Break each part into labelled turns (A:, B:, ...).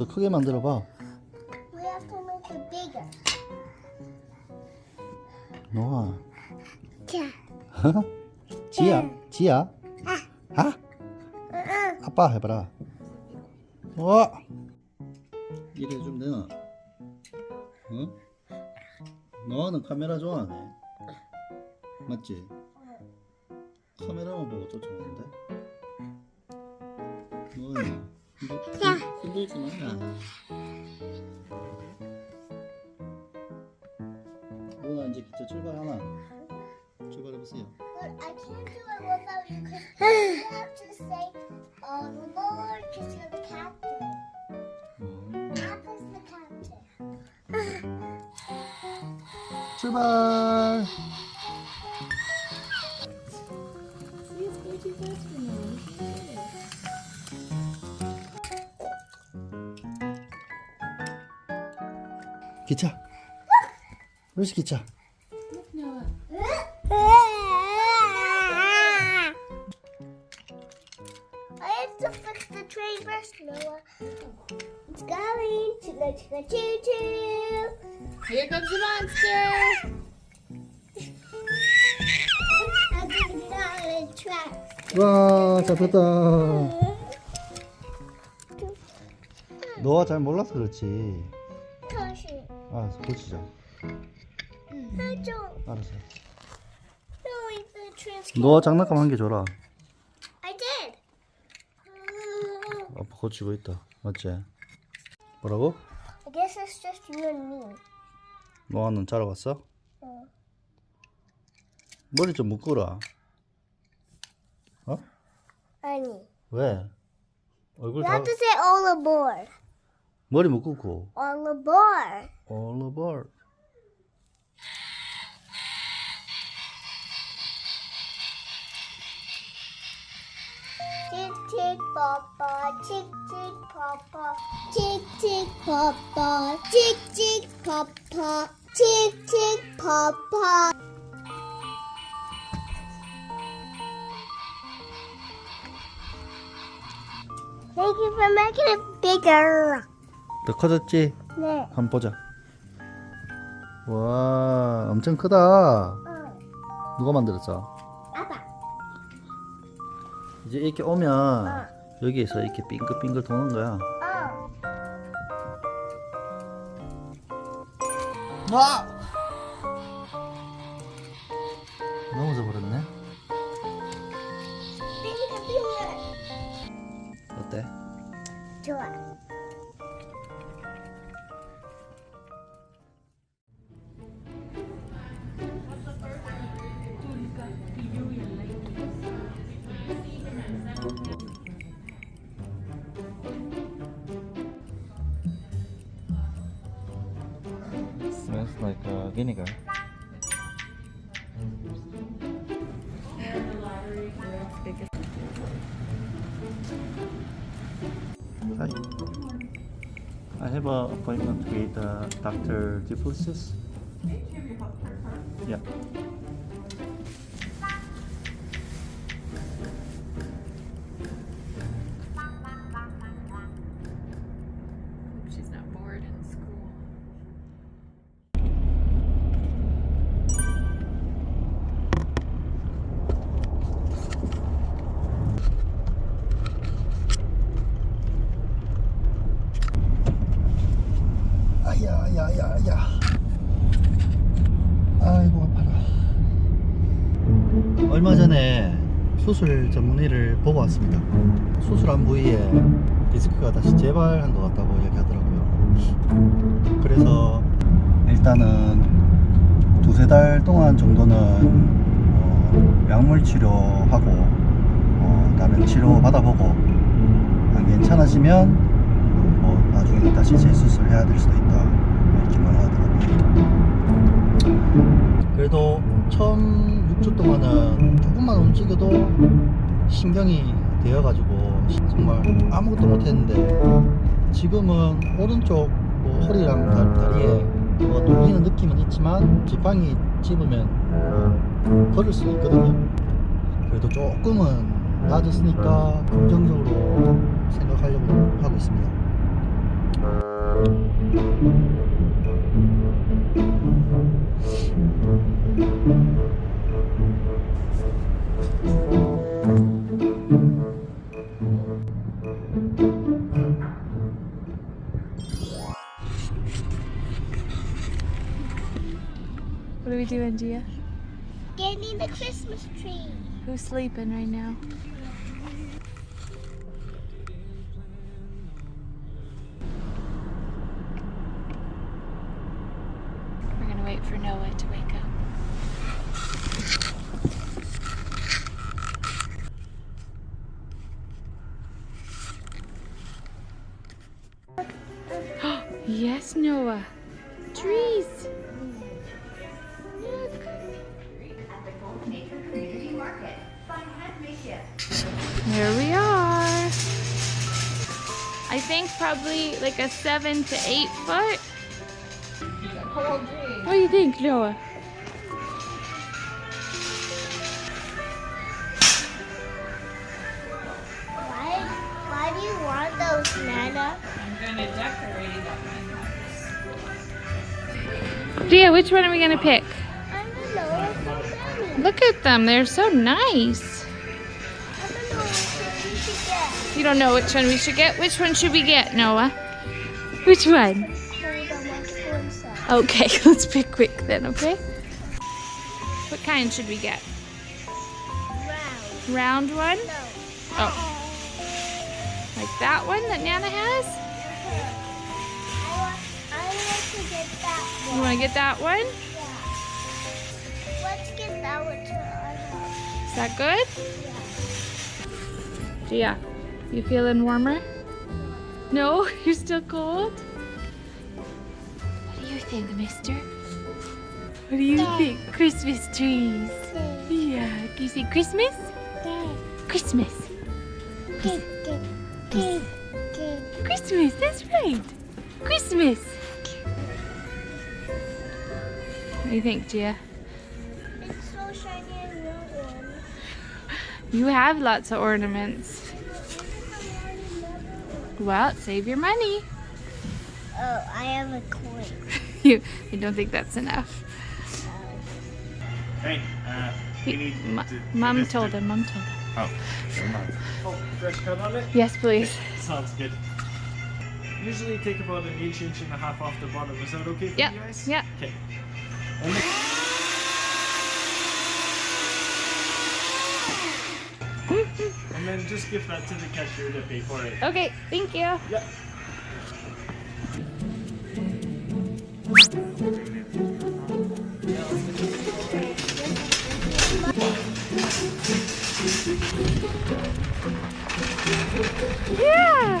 A: 더 크게 만들어 봐.
B: We have to make it bigger.
A: 노아.
B: 자.
A: 지야? 지야? 아? 아빠 해봐라. 와. 이래 좀 되나? 어? 너는 카메라 좋아하네. 맞지? 카메라만 보고 쫓아오는데. 너는 흔들지 마라. 누나 이제 기차 출발하나? 출발해 보세요.
B: But I can't do it without you because you have to say, uh, Lord, because you're the captain.
A: 음.
B: Papa's the captain.
A: 출발. 기차. 루시 기차.
B: I have to fix the train first, Noah. It's going to go to the choo choo.
C: Here comes the monster.
B: I'm gonna get on the track.
A: 와 잡혔다. 너가 잘 몰라서 그렇지.
B: 다시.
A: 알았어 고치자.
B: 해줘.
A: 알았어.
B: No, it's.
A: 너 장난감 한 개 줘라.
B: I did.
A: 아빠 고치고 있다. 맞지? 뭐라고?
B: I guess it's just you and me.
A: 너는 자러 갔어?
B: 어.
A: 머리 좀 묶어라. 어?
B: 아니.
A: 왜? 얼굴
B: You
A: 다
B: have to say all aboard.
A: 머리 묶고
B: All aboard.
A: all aboard.
B: Tick tick papa, tick tick papa, tick tick papa, tick tick papa, tick tick papa. Thank you for making it bigger.
A: 더 커졌지?
B: 네.
A: 한번 보자. 와, 엄청 크다.
B: 응.
A: 누가 만들었어?
B: 아빠.
A: 이제 이렇게 오면 여기에서 이렇게 빙글빙글 도는 거야.
B: 어.
A: 아! 넘어져 버렸네. Vinegar. Hi. I have an appointment with uh, Dr. Duplessis. Yeah. 수술 전문의를 보고 왔습니다. 수술한 부위에 디스크가 다시 재발한 것 같다고 얘기하더라고요. 그래서 일단은 두세 달 동안 정도는 어, 약물 치료하고 어, 다른 치료 받아보고 안 괜찮아지면 뭐 나중에 다시 재수술 해야 될 수도 있다 이렇게 말하더라고요. 그래도 처음 6주 동안은 조금만 움직여도 신경이 되어가지고 정말 아무것도 못했는데 지금은 오른쪽 뭐 허리랑 다, 다리에 뭐 눌리는 느낌은 있지만 지팡이 집으면 걸을 수 있거든요. 그래도 조금은 나아졌으니까 긍정적으로
D: doing, Gia?
B: Getting the Christmas tree.
D: Who's sleeping right now? We're gonna wait for Noah to wake up. yes, Noah. Trees. There we are. I think probably like a seven to eight foot. What do you think, Noah?
B: Why, why do you want those, Nana? I'm gonna decorate them.
D: Gia, which one are we gonna pick?
B: I don't know. So many.
D: Look at them, they're so nice. You don't know which one we should get. Which one should we get, Noah? Which one?
B: Hold on, let's go inside.
D: Okay, let's pick quick then, okay? What kind should we get?
B: Round.
D: Round one?
B: No.
D: Oh. Like that one that Nana has?
B: I want, I want to get that
D: You wanna get that one?
B: Yeah. Let's get that one to our house.
D: Is that good? Gia, you feeling warmer? No? You're still cold? What do you think, mister? What do you
B: Yeah.
D: think? Christmas trees.
B: Yeah.
D: Yeah. Do you say Christmas?
B: Yeah.
D: Christmas. Christmas, that's right. Christmas. What do you think, Gia?
B: It's so shiny and one.
D: You have lots of ornaments. Well, save your money.
B: Oh, I have a coin.
D: You, I don't think that's enough.
E: Hey, uh, we need
D: Mo-
E: to,
D: Mom
E: this
D: told
E: to-
D: him. Mom told him.
E: Oh, never mind. Oh, fresh cut on it?
D: Yes, please.
E: Sounds good. Usually take about an inch, inch and a half off the bottom. Is that okay for
D: Yeah.
E: you guys?
D: Yeah.
E: Okay. Then- just give that to the cashier to pay for it.
D: Okay, thank you.
E: Yeah.
D: Yeah.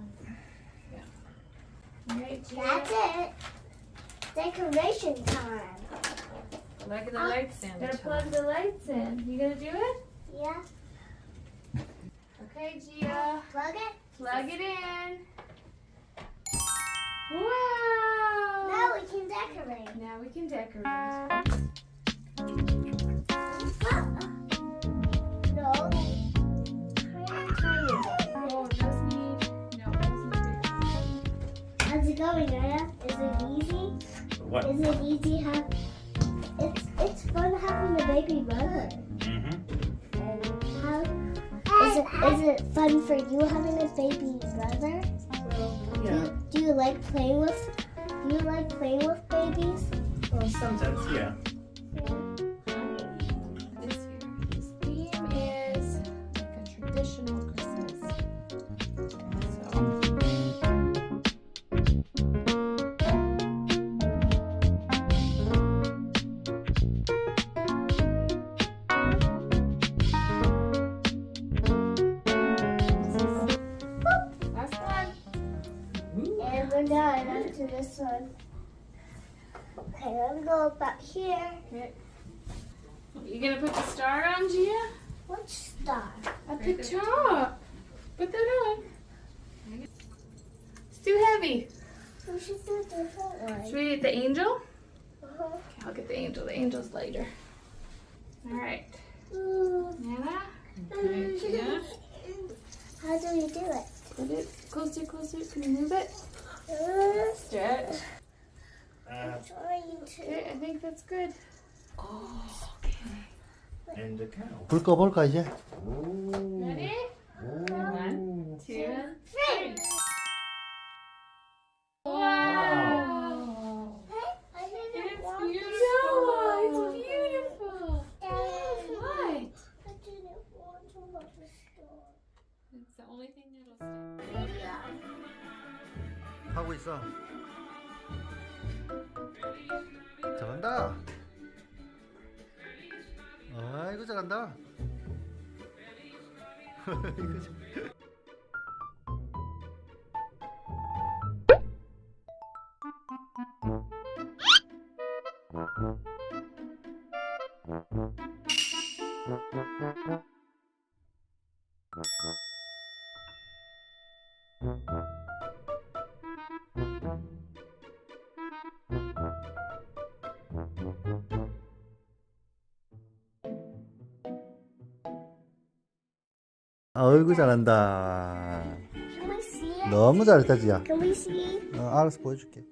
D: the last one. Yeah. Alright,
B: That's it. Decoration time.
C: Plug the lights in.
D: Gotta plug the lights in. You gonna do it?
B: Yeah.
D: Okay, Gia.
B: Plug it.
D: Plug it in. Wow!
B: Now we can decorate.
D: Now we can decorate.
E: What?
B: Is it easy have? It's it's fun having a baby brother.
E: Mm-hmm.
B: And how is it is it fun for you having a baby brother? Do
E: Yeah.
B: you, do you like playing with? Do you like playing with babies?
D: Well, some
C: Tenth, yeah.
D: This one.
B: Okay, let me go back here. Okay.
D: You gonna put the star on, Gia?
B: Which star?
D: At the top. Put that on. It's too heavy.
B: We should do a different one.
D: Should we get the angel?
B: Uh-huh.
D: Okay, I'll get the angel. The angel's lighter. All right.
B: Ooh.
D: Nana,
B: How do we do it?
D: put it closer, closer. Can you move it?
B: Uh,
D: Stretch.
C: Uh,
B: trying to.
D: Okay, I think that's good. Oh, okay.
C: and a cow.
A: 불 꺼볼까 이제?
D: Ready? One, two,
B: Three.
D: Wow.
B: I didn't
D: It's
B: want to
D: beautiful.
B: start.
D: It's beautiful. What?
B: I didn't want to have a star.
D: It's the only thing that'll stay.
A: 하고 있어. 잘한다. 아이고 잘한다. 이거 잘- 잘한다.
B: Can we see it?
A: 너무 잘했다 지야.
B: Can we see?
A: 어, 알아서 보여줄게.